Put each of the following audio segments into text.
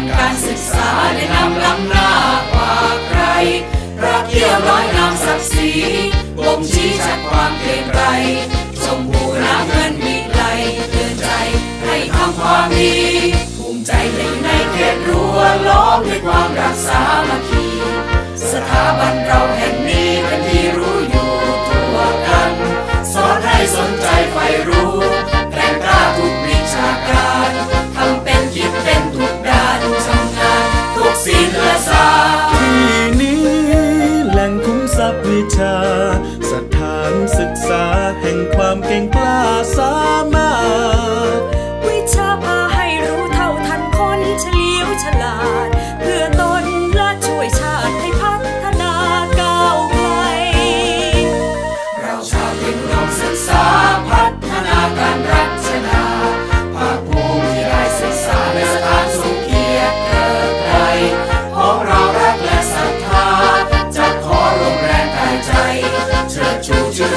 านการศึกษาได้นำล้ำหน้ากว่าใครพระเกี่ยวร้อยนามศักดิ์ศรีบ่งชี้ชัดความเปลี่ยนไรสมบูรณเงินมีไหลเตือนใจให้ทำความดีภูมิใจอยในเขตรั้วล้อมด้วยความรักสามัคคี สถาบันเรา วิชา สถานศึกษาแห่งความเก่งกล้าสามารถ วิชาพาให้รู้เท่าทันคนเฉลียวฉลาด เพื่อต้น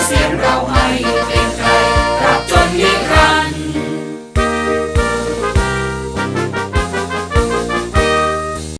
เสียงเราให้